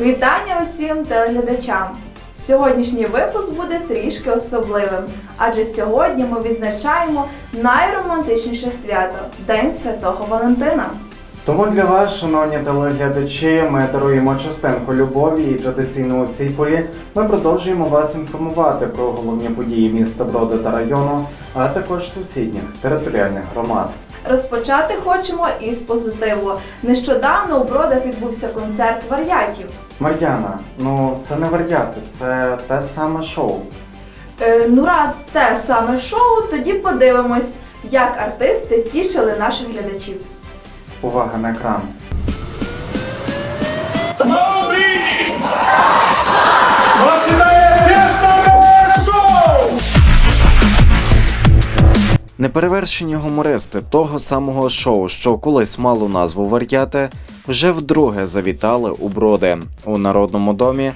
Вітання усім телеглядачам! Сьогоднішній випуск буде трішки особливим, адже сьогодні ми відзначаємо найромантичніше свято День Святого Валентина. Тому для вас, шановні телеглядачі, ми даруємо частинку любові і традиційно у цій порі ми продовжуємо вас інформувати про головні події міста Броди та району, а також сусідніх територіальних громад. Розпочати хочемо із позитиву. Нещодавно у Бродах відбувся концерт вар'ятів. Мар'яна, ну це не вар'яти, це те саме шоу. Е, ну раз те саме шоу, тоді подивимось, як артисти тішили наших глядачів. Увага на екран. Новий! Неперевершені гумористи того самого шоу, що колись мало назву Вар'яти, вже вдруге завітали у броди у народному домі,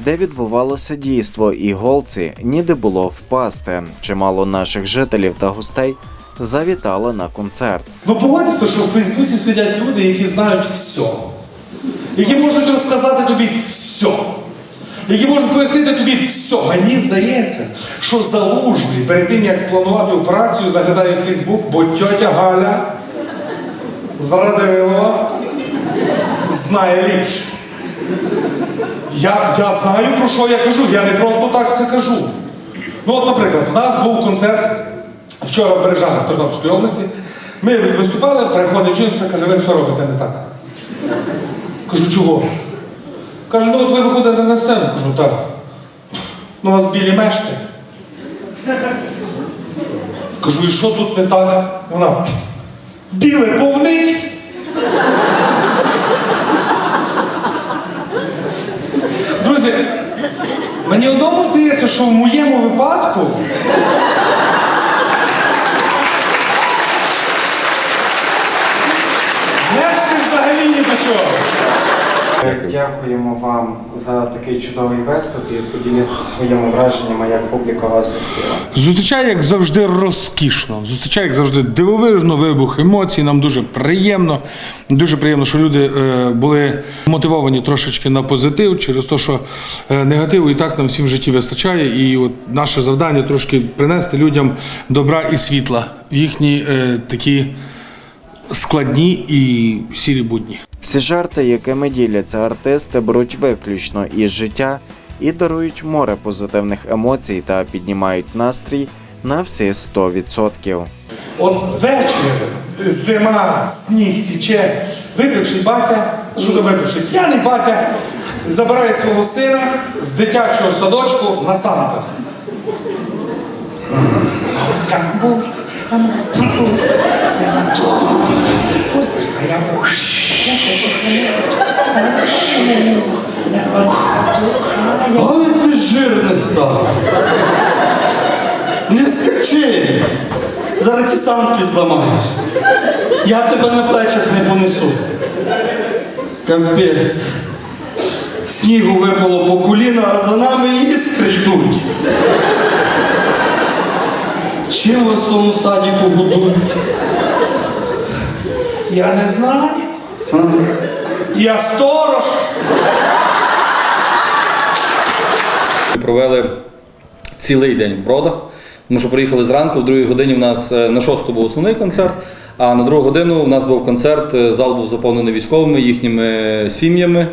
де відбувалося дійство, і голці ніде було впасти. Чимало наших жителів та гостей завітали на концерт. Ну погодьтеся, що в Фейсбуці сидять люди, які знають все. Які можуть розказати тобі все. Які можуть пояснити тобі все. Мені здається, що залужний перед тим, як планувати операцію, заглядає в Фейсбук, бо тьотя Галя з Радивилова знає ліпше. Я, я знаю, про що я кажу, я не просто так це кажу. Ну, от, наприклад, в нас був концерт вчора в Бережанах Тернопільської області. Ми виступали, приходить жінка, каже, ви все робите не так. Кажу, чого? Каже, ну от ви виходите на сцену. Кажу, так. Ну, у вас білі мешти. Кажу, і що тут не так? Вона. Біле повнить. Друзі, мені одному здається, що в моєму випадку Нести взагалі ні до чого. Дякуємо вам за такий чудовий виступ і поділіться своїми враженнями, як публіка вас зустріла. Зустрічає, як завжди, розкішно. Зустрічає, як завжди, дивовижно, вибух емоцій. Нам дуже приємно. Дуже приємно, що люди е, були мотивовані трошечки на позитив через те, що е, негативу і так нам всім в житті вистачає. І от наше завдання трошки принести людям добра і світла в їхні е, такі складні і сірі будні. Всі жарти, якими діляться артисти, беруть виключно із життя і дарують море позитивних емоцій та піднімають настрій на всі 100%. От вечір, зима, сніг січе, випивший батя, що то випивший, п'яний батя забирає свого сина з дитячого садочку на санапах. Ой, ти жирний став. Не скачи. Зараз ті самки зламаєш. Я тебе на плечах не понесу. Капець. Снігу випало по коліна, а за нами іскри йдуть. Чим вас в тому садіку годують? Я не знаю. Я сторож. Провели цілий день в бродах, тому що приїхали зранку, в другій годині в нас е, на шосту був основний концерт, а на другу годину в нас був концерт, е, зал був заповнений військовими, їхніми сім'ями.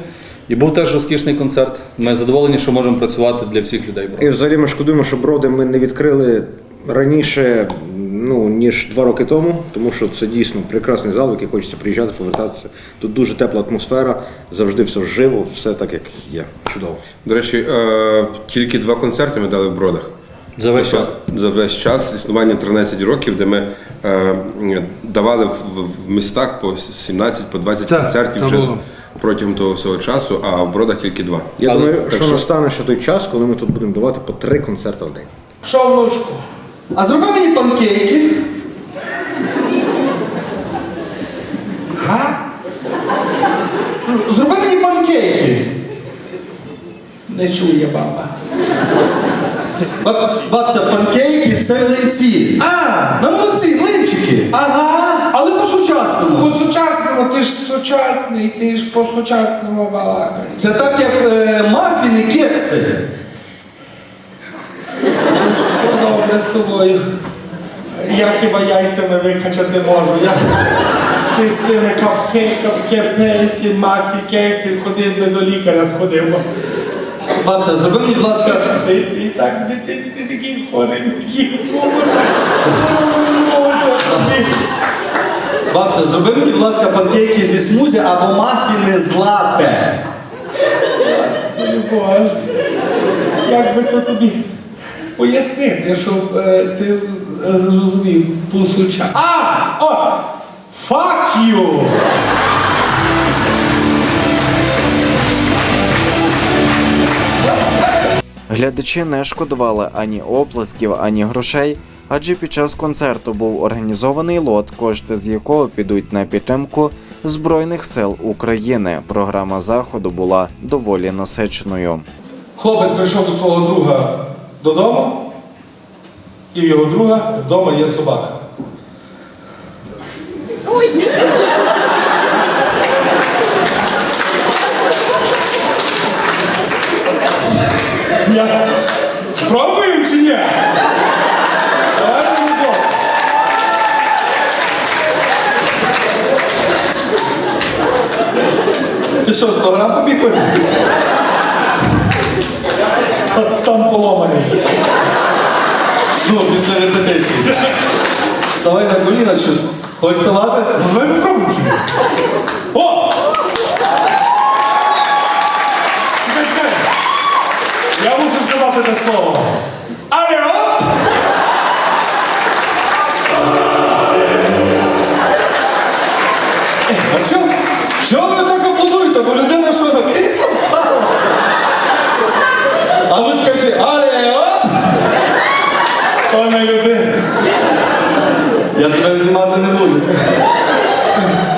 І був теж розкішний концерт. Ми задоволені, що можемо працювати для всіх людей. І взагалі ми шкодуємо, що броди ми не відкрили раніше, ну ніж два роки тому, тому що це дійсно прекрасний зал, в який хочеться приїжджати, повертатися. Тут дуже тепла атмосфера, завжди все живо, все так, як є. Чудово. До речі, е, тільки два концерти ми дали в Бродах. За весь Тобто, час. За весь час існування 13 років, де ми е, давали в, в- містах по 17 по 20 Так, концертів вже було. протягом того всього часу, а в Бродах тільки два. Я Але- думаю, так що що- настане ще той час, коли ми тут будемо давати по три концерти в день. Що, внучку? А зроби мені панкейки. Га? Зроби мені панкейки. Не чує баба. Баб- Бабця, панкейки це млинці. А! На молодці, млинчики. Ага! Але по-сучасному. По-сучасному, ти ж сучасний, ти ж по-сучасному балакаєш. Це так, як е, мафіни, кекси. Добре з тобою. Я хіба яйцями викачати можу. Я... Ти з тими капкейками, ті мафі, кейки, ходив би до лікаря сходив. Бабця, зроби мені, будь ласка, І, і так дитинці такі хоренькі. бабця, зроби мені, будь ласка, панкейки зі смузі або мафіни з лате. Боже, як би то тобі пояснити, щоб е, ти зрозумів по суча. А! О! Fuck you! Глядачі не шкодували ані оплесків, ані грошей, адже під час концерту був організований лот, кошти з якого підуть на підтримку Збройних сил України. Програма заходу була доволі насиченою. Хлопець прийшов до свого друга додому, і в його друга вдома є собака. Я пробуємо чи ні? Ти що, 100 грам побіг випити? Та- Там поломаний. Ну, після репетиції. Вставай на коліна, що? Хочеш вставати? Давай попробуємо чи? О! Чекай, чекай. Я мушу сказати те слово. Оп! А що? Що ви так аплодуєте? Бо людина що на крісло встала? А ну чекай, але оп! То не людина. Я тебе знімати не буду.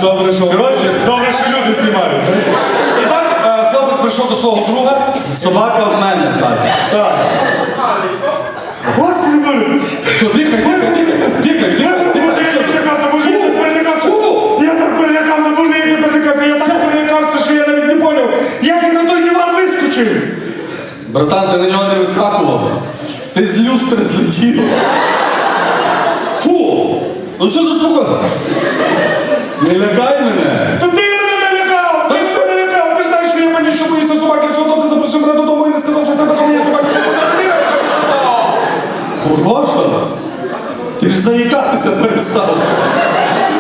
Добре, що Коротше, добре, що люди знімають. І так, е, хлопець прийшов до свого друга. Собака в мене в. Так. Господи, Боже! Дихай, дихай, дихай, дихай, дихай, Боже, я перелякався, Боже, я так перелякався. Я так перелякався, Боже, я так перелякався. Я так перелякався, що я навіть не поняв, як він на той диван вискочив. Братан, ти на нього не вискакував. Ти з люстри злетів. Фу! Ну що за? Не лякай мене Ти ж заїкатися перестав.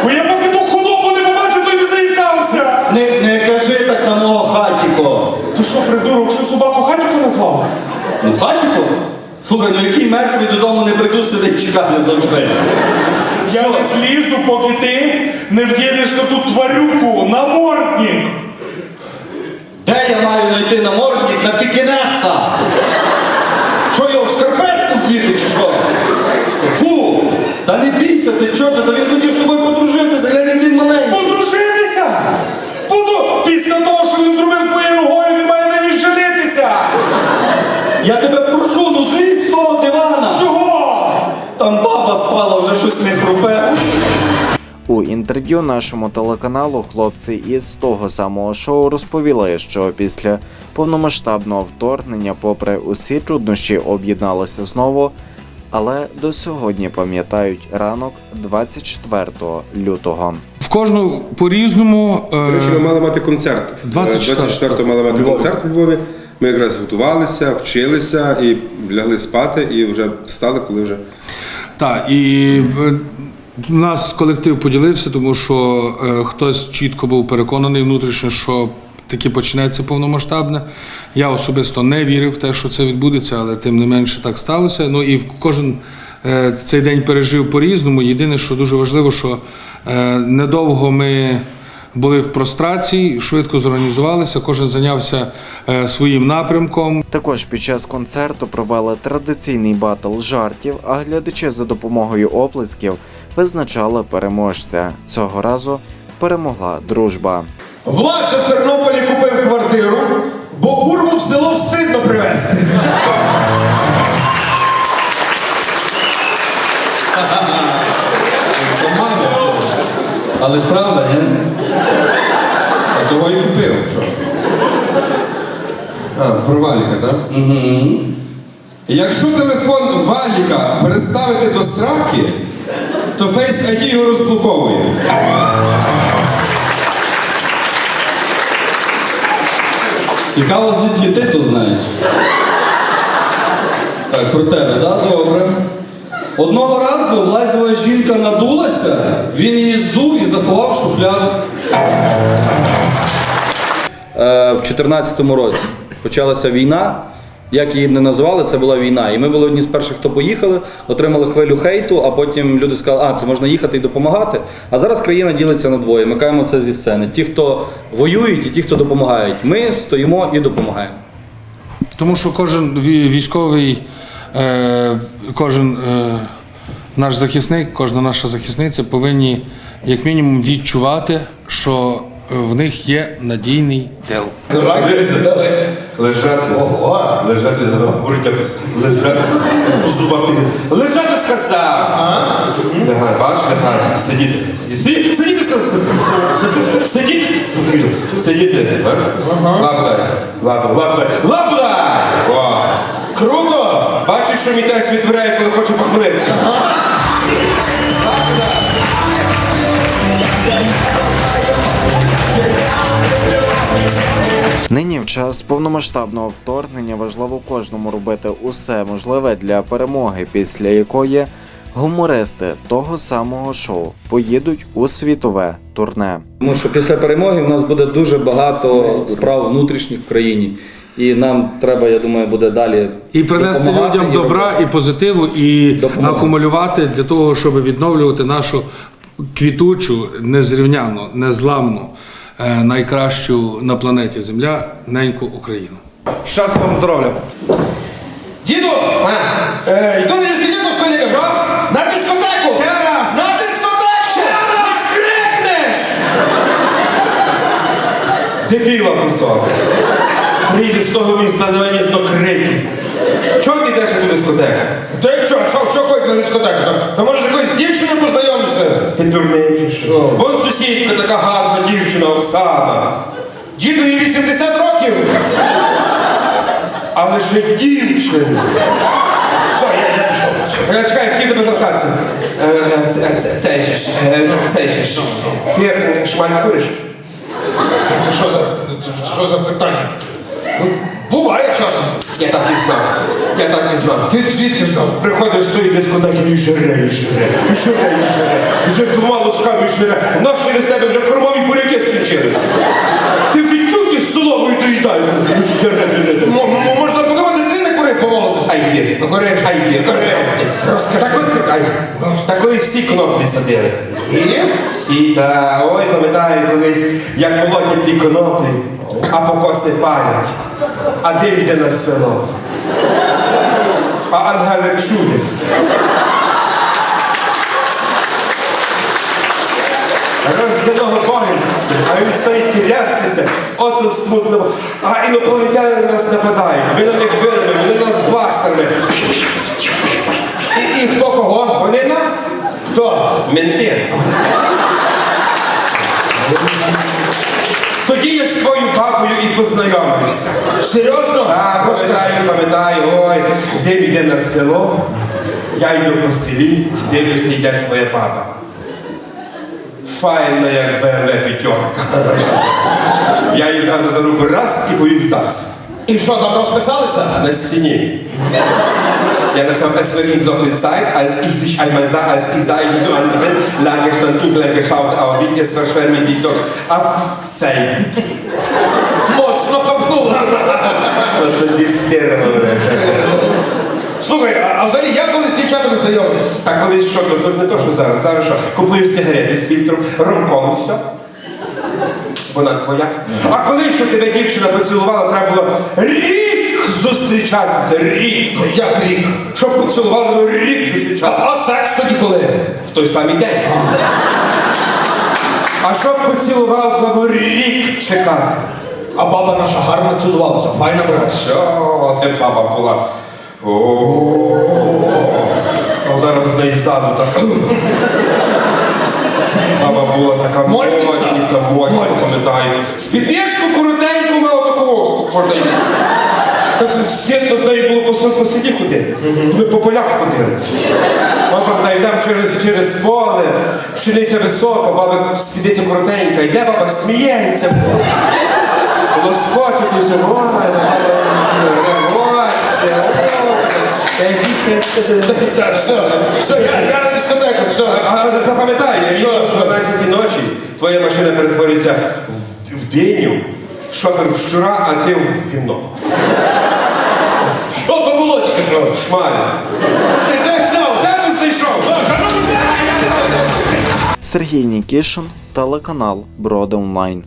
Бо я поки ту худобу не побачу, то й не заїкався. Не, не кажи так на мого хатіко. Ти що, придурок, що собаку хатіку назвав? Ну хатіко? Слухай, ну який мертвий додому не прийду, сидить чекати завжди. Я не злізу, поки ти не вдінеш на ту тварюку, намордник. Де я маю знайти намордник на пікінеса? Та не бійся, ти чорт, та він хотів з тобою подружитися, глянь, як він маленький. Подружитися? Буду після того, що він зробив з моєю ногою, він має мені женитися. Я тебе прошу, ну злізь з того дивана. Чого? Там баба спала, вже щось не хрупе. У інтерв'ю нашому телеканалу хлопці із того самого шоу розповіли, що після повномасштабного вторгнення, попри усі труднощі, об'єдналися знову, але до сьогодні пам'ятають ранок 24 лютого. В кожну по-різному. е, ми мали мати концерт. 24-го. 24-го мали мати концерт у Львові. Ми якраз готувалися, вчилися і лягли спати, і вже встали, коли вже. Так, і в в нас колектив поділився, тому що е, хтось чітко був переконаний внутрішньо, що таки почнеться повномасштабне. Я особисто не вірив в те, що це відбудеться, але тим не менше так сталося. Ну і кожен е, цей день пережив по-різному. Єдине, що дуже важливо, що е, недовго ми. Були в прострації, швидко зорганізувалися, кожен зайнявся е, своїм напрямком. Також під час концерту провели традиційний батл жартів, а глядачі за допомогою оплесків визначали переможця. Цього разу перемогла дружба. Влад в Тернополі купив квартиру, бо курву в село встидно привезти. Але ж правда, ні? А того і купив. Що? А, про Валіка, так? Угу. Якщо телефон Валіка переставити до сраки, то Face ID його розблоковує. Цікаво, звідки ти то знаєш? Так, про тебе, так? Добре. Одного разу лазова жінка надулася, він її здув і заховав шуфляду. Е, В 2014 році почалася війна. Як її б не називали, це була війна. І ми були одні з перших, хто поїхали, отримали хвилю хейту, а потім люди сказали, а це можна їхати і допомагати. А зараз країна ділиться на двоє. Ми кажемо це зі сцени. Ті, хто воюють, і ті, хто допомагають. Ми стоїмо і допомагаємо. Тому що кожен військовий, е, кожен е, наш захисник, кожна наша захисниця повинні як мінімум відчувати, що в них є надійний тил. Лежати. Лежати, якось лежати по зубах. таке. Лежати сказав. Лягай, бач, лягай. Сидіти. Сидіти, сидіти сказав. Сидіти. Сидіти. Сидіти. Лапу дай. Лапу, лапу дай. Лапу дай! О. Круто! Бачиш, що мій тесть відтворяє, коли хоче похмелитися. Нині в час повномасштабного вторгнення важливо кожному робити усе можливе для перемоги, після якої гумористи того самого шоу поїдуть у світове турне. Тому що після перемоги в нас буде дуже багато справ внутрішніх в країні. І нам треба, я думаю, буде далі І принести людям і добра робити. і позитиву, і Допомагати. акумулювати для того, щоб відновлювати нашу квітучу, незрівняну, незламну, найкращу на планеті Земля, неньку Україну. Щас вам здоров'я. Діду! Е, йду на дискотеку з колегами. Що? На дискотеку! Ще раз! На дискотеку! Ще раз крикнеш! Дебіла кусок. Приїде з того міста на місто крики. Чого ти йдеш на ту дискотеку? Ти що, що, що ходить на дискотеку? То може з якоюсь дівчиною познайомишся? Ти дурний що? Вон сусідка така гарна дівчина Оксана. Діду їй 80 років. Але ще дівчина. Все, я, я пішов. Е, Чекай, хотів тебе запитатися. Е, е, це- це- Цей же ж, е, цей же ж. Ти е, шмаль куриш? Що за питання таке? Ну, буває часом. Я так і знав. Я так і знав. Ти звідки знав? Приходиш з тої дискотеки і жире, і жире, і жире, і жире. І вже двома ложками жире. В нас через тебе вже кормові буряки скінчились. Ти вже тюльки з соломою доїдаєш. І жире, жире. М- м- можна подумати, ти не курив по молодості. А йди. Ну, кури. А йди. Розкажи. Так от, ай, так всі коноплі садили. І? Всі, та ой, пам'ятаю колись, як молотять ті коноплі, а покоси палять, а дим йде на село. А ангели чудяться. Рожденого боїться, а він стоїть і ляститься, смутно. А інопланетяни на нас нападають. Ми на них вилами, вони нас бластерами. І, і хто кого? Вони нас, Хто? менти. Тоді твоєю бабою і познайомився. Серйозно? А, пам'ятаю, пам'ятаю, ой, де йде на село, я йду по селі, дивлюся, йде твоя баба. Файна, як БМВ п'ятерка. Я її зразу за руку раз і повів зас. І що, там розписалися? На стіні. Ja написав, es wird in so viel Zeit, als ich dich einmal sah, als ich sah, wie du an der Welt lange stand, dunkel geschaut, aber wie es verschwemmt mit dich doch aufzeigen. Моцно От тоді. Слухай, а, а взагалі я колись з дівчатами знайомився. Так колись що, тут, тут не то, що зараз. Зараз що, купуєш сигарети з фільтром, ромком, все. Вона твоя. А коли що тебе дівчина поцілувала, треба було рік зустрічатися. Рік. Як рік? Щоб поцілували, ну рік А, зустрічатися. а секс тоді коли? В той самий день. А щоб поцілував, треба було рік чекати. А баба наша гарно цілувалася, файна була. Що ти баба була? О, зараз з неї ззаду так. баба була така Модниця. модниця, пам'ятаю. Спідничку коротеньку мала таку коротеньку. Та стідно з нею було по, селі ходити. Ми по полях ходили. Пам'ятаю, там через, через поле, пшениця висока, баба спідниця коротенька, йде баба, сміється. Ой. Так, все, все, я, я на дискотеку, все. А запам'ятай, якщо в 12 ночі твоя машина перетвориться в, в диню, шофер в щура, а ти в гімно. Що то було тільки що? Шмаля. Ти де взяв? Де ти знайшов? Сергій Нікішин, телеканал Броди Онлайн.